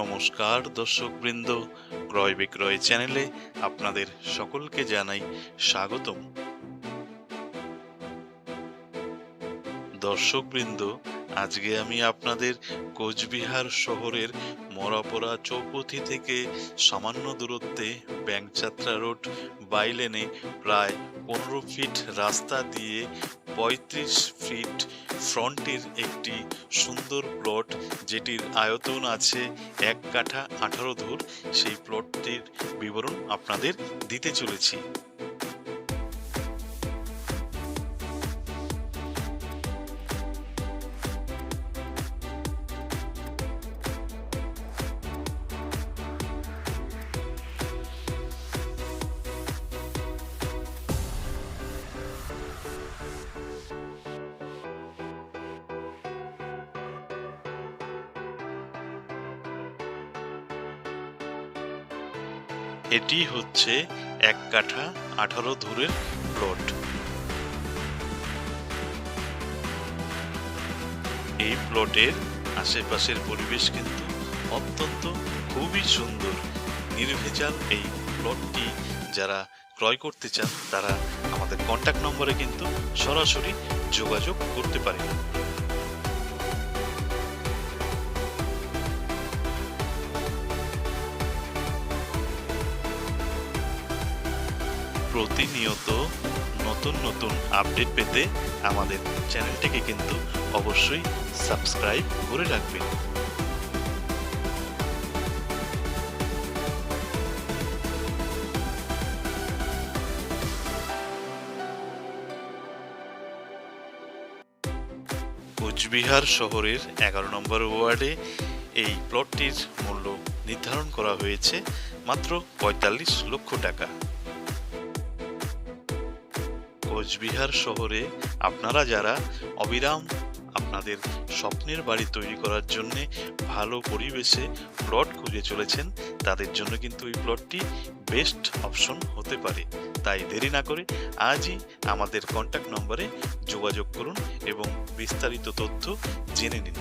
নমস্কার, দর্শকবৃন্দ, ক্রয় বিক্রয় চ্যানেলে আপনাদের সকলকে জানাই স্বাগতম। দর্শকবৃন্দ, আজকে আমি আপনাদের কোচবিহার শহরের মরাপড়া চৌপথি থেকে সামান্য দূরত্বে ব্যাংকযাত্রা রোড বাইলেনে প্রায় পনেরো ফিট রাস্তা দিয়ে পঁয়ত্রিশ ফিট ফ্রন্টের একটি সুন্দর প্লট, যেটির আয়তন আছে এক কাঠা আঠারো ধুর। সেই প্লটটির বিবরণ আপনাদের দিতে চলেছি। এটি হচ্ছে এক কাঠা আঠারো ধুরের প্লট। এই প্লটের আশেপাশের পরিবেশ কিন্তু অত্যন্ত খুবই সুন্দর। নির্ভেজাল এই প্লটটি যারা ক্রয় করতে চান, তারা আমাদের কন্ট্যাক্ট নম্বরে কিন্তু সরাসরি যোগাযোগ করতে পারেন। প্রতিনিয়ত নতুন নতুন আপডেট পেতে আমাদের চ্যানেলটিকে কিন্তু অবশ্যই সাবস্ক্রাইব করে রাখবেন। কোচবিহার শহরের এগারো নম্বর ওয়ার্ডে এই প্লটটির মূল্য নির্ধারণ করা হয়েছে মাত্র পঁয়তাল্লিশ লক্ষ টাকা। কোচবিহার শহরে আপনারা যারা অবিরাম আপনাদের স্বপ্নের বাড়ি তৈরি করার জন্য ভালো পরিবেশে প্লট খুঁজে চলেছেন, তাদের জন্য কিন্তু এই প্লটটি বেস্ট অপশন হতে পারে। তাই দেরি না করে আজই আমাদের কন্ট্যাক্ট নম্বরে যোগাযোগ করুন এবং বিস্তারিত তথ্য জেনে নিন।